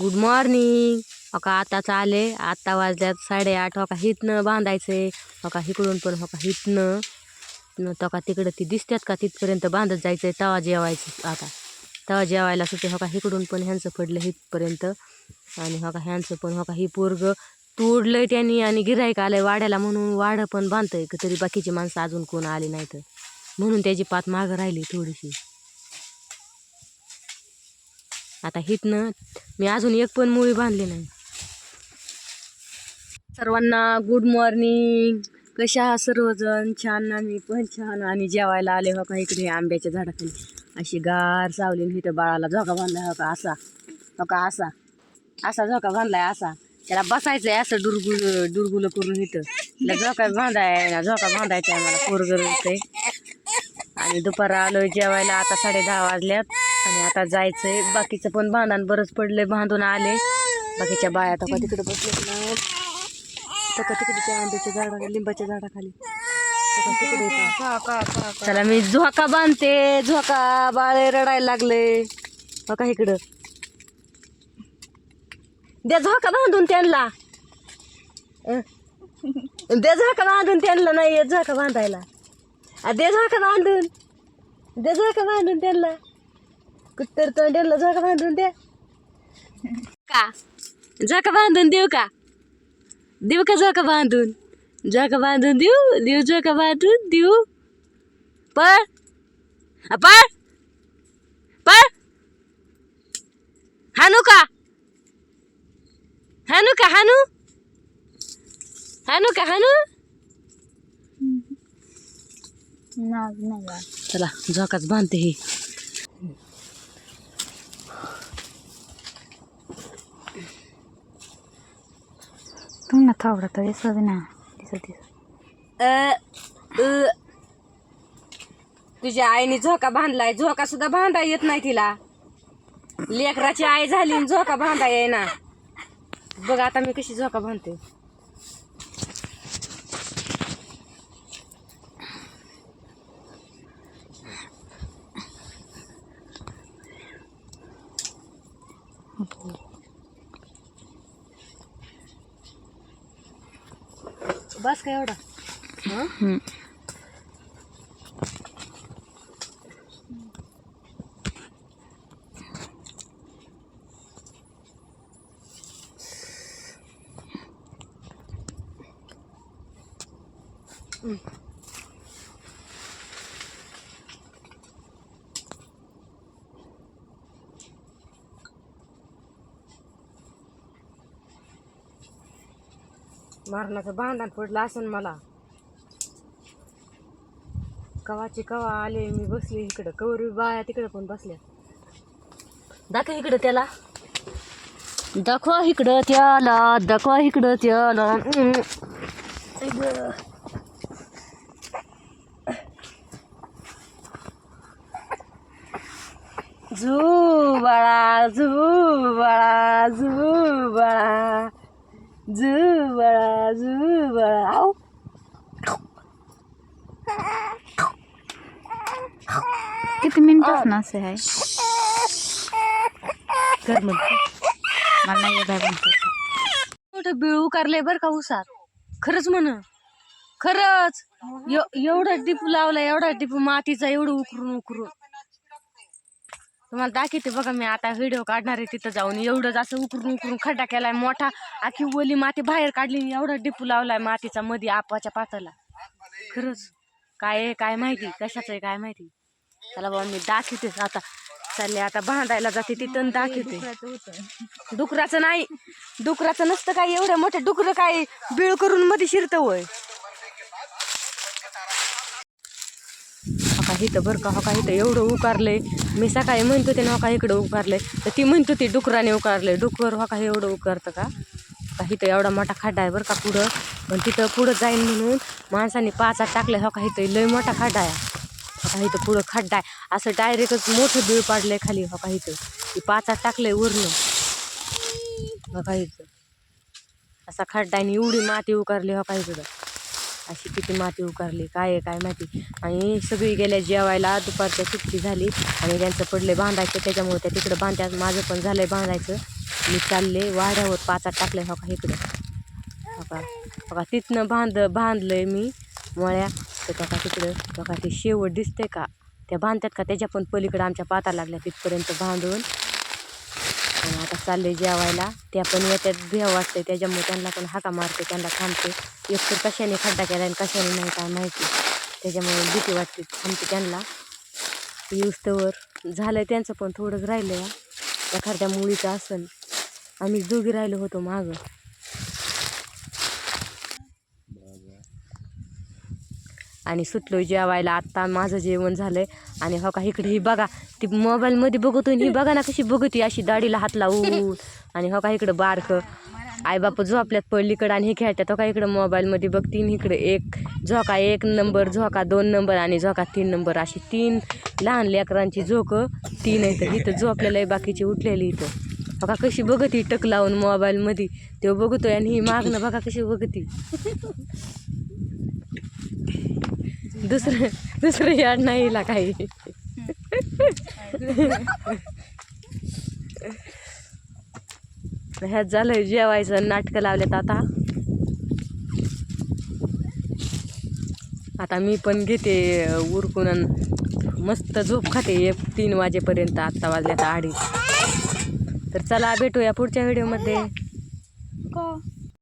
Good morning का आताच आले. आत्ता वाजल्यात साडेआठ. हो का हितनं बांधायचंय हो का इकडून पण हो का हितनं. न तो का तिकडं ती दिसतात का तिथपर्यंत बांधत जायचंय. तवा जेवायचं आता. तवा जेवायला सुटे हो का इकडून पण ह्यांचं पडलं हितपर्यंत. आणि हो का ह्यांचं पण हो का ही पोरग तोडलंय त्यांनी. आणि गिरायक आलंय वाड्याला म्हणून वाडं पण बांधतंय. का तरी बाकीची माणसं अजून कोण आली नाही तर म्हणून त्याची पात मागं राहिली थोडीशी. आता हितनं मी अजून एक पण मुळी बांधली नाही. सर्वांना गुड मॉर्निंग कशा आहात सर्वजण? छान ना मी पण छान आणि जेवायला आले हो का इकडे आंब्याच्या झाडाखाली. अशी गार सावली आणि इथं बाळाला झोका बांधलाय हो का असा? हो का असा? असा झोका बांधलाय असा? त्याला बसायचंय असं डुरगुल डुरगुल करून इथं. झोका बांधाय झोका बांधायचा आहे मला पोरगर आहे आणि दुपारा आलोय जेवायला. आता साडे दहा वाजल्यात आणि आता जायचंय. बाकीचं पण बांधान बरंच पडलंय. बांधून आले. बाकीच्या बाया तका तिकडे बसले तका तर तिकडे त्या आंब्याच्या झाडा लिंबाच्या झाडाखाली. तिकडे चला मी झोका बांधते. झोका बाळे रडायला लागले. बघा इकडं. द्या झोका बांधून त्यांना. द्या दे झोका बांधून त्यांना. नाही येत झोका बांधायला. दे झोका बांधून दे झोका बांधून त्यांना. कुत्तर तोंड्याला झोका बांधून द्या का? झोका बांधून देऊ का? देऊ का झोका बांधून? झोका बांधून देऊ? देऊ झोका बांधून देऊ? पळ. आ, पळ. पळ. हानू का? हानू का हानू? हानू का हानू? चला झोकाच बांधते हे. तुम्हाला थोडं तर दिसत ना दिसत दिसत. तुझ्या आईने झोका बांधलाय झोका सुद्धा बांधा येत नाही तिला. लेकराची आई झाली झोका बांधा येईना. बघ आता मी कशी झोका बांधते. बस काय एवढा? हं? मरणाचं भांडण पडलं असं मला. कवाची कवा आले मी बसले इकडं. कवरी बाया तिकडं पण बसल्या. दाखव इकडं त्याला. दाखवा इकडं त्याला दाखवा इकडं त्याला. झू बाळा झू बाळा झू बाळा. झू बाळा झू बाळा आऊ. किती मिनिटच ना असे आहे. कर मला नाही येत आहे पण तसं. मोठं बिळ उकारलंय बरं का उसात खरंच म्हण. खरंच. एव- एवढा टिपू लावलाय एवढा टिपू मातीचा एवढं उकरून उकरून तुम्हाला दाखवते बघा मी आता व्हिडिओ काढणार आहे तिथं जाऊन. एवढंच असं उकरून उकरून खड्डा केलाय मोठा. आखी ओली माती बाहेर काढली एवढा डिपू लावलाय मातीचा मध्ये आपाच्या पाताला खरंच. काय आहे काय माहिती? कशाचं आहे काय माहिती? चला बाबा मी दाखवतेच आता. चालले आता बांधायला जाते तिथं दाखवते. डुकराचं नाही. डुकराचं नसतं काय एवढ्या मोठ्या डुकरं काय बिळ करून मध्ये शिरतं वय. इथं बरं का हो हका इथं एवढं उकारले मी सकाळी म्हणतो ते हका हो इकडं उकारले तर ती म्हणतो ती डुकराने उकारलंय. डुकर हो का एवढं उकारतं का? का इथं एवढा मोठा खड्डा आहे बरं का पुढं. पण तिथं पुढं जाईन म्हणून माणसाने पाचात टाकलं का इथं लय मोठा खड्डा आहे. का इथं पुढं खड्डा आहे. असं डायरेक्टच मोठं पाडलं पाडलंय खाली हो का इथं ती पाचात टाकलंय वरनं. का इथं असा खड्डा आणि एवढी माती उकारली हो काही इकडं अशी किती माती उकारली काय आहे काय माहिती. आणि सगळी गेल्या जेवायला दुपारच्या सुट्टी झाली आणि त्यांचं पडले बांधायचं त्याच्यामुळे त्या तिकडं बांधतात माझं पण झालंय बांधायचं मी चालले वाड्यावर पाचा टाकले हो का इकडं. हो का? हो का? तिथनं बांध बांधलंय मी मळ्या. तर बघा तिकडं बघा ते शेवट दिसते का? त्या बांधतात का? त्याच्या पण पलीकडं आमच्या पाता लागल्या तिथपर्यंत बांधून आता चालले जेवायला. त्या पण येतात भेव वाटते त्याच्यामुळे त्यांना पण हाका मारते त्यांना थांबते एकतर कशाने खड्डा केला आणि कशाने नाही काय माहिती. त्याच्यामुळे भीती वाटते थांबते त्यांना. युस्तवर झालं त्यांचं पण थोडंच राहिलं या एखाद्या मुलीचं असेल आम्ही दोघी राहिलो होतो मागं. आणि सुटलो जेवायला. आत्ता माझं जेवण झालं आहे आणि हो का इकडे ही बघा ती मोबाईलमध्ये बघतो ही बघा ना कशी बघती अशी दाढीला हात लावून. आणि हो का इकडं बारकं. आई बाप झोपल्यात पडलीकडं आणि हे खेळतात. हो का इकडं मोबाईलमध्ये बघतीन इकडं एक झोका एक नंबर झोका दोन नंबर आणि झोका तीन नंबर अशी तीन लहान लेकरांची झोकं. तीन आहेत इथं झोपलेलं आहे बाकीची उठलेली इथं. हो बघा कशी बघती टक लावून मोबाईलमध्ये ते बघतोय आणि ही मागणं बघा कशी बघती. दुसरं दुसरं याड नाही हिला काही. ह्यात झालं जेवायचं नाटकं लावलेत आता. आता मी पण घेते उरकून मस्त झोप खाते. एक तीन वाजेपर्यंत आत्ता वाजल्यात अडीच. तर चला भेटूया पुढच्या व्हिडिओमध्ये. हो.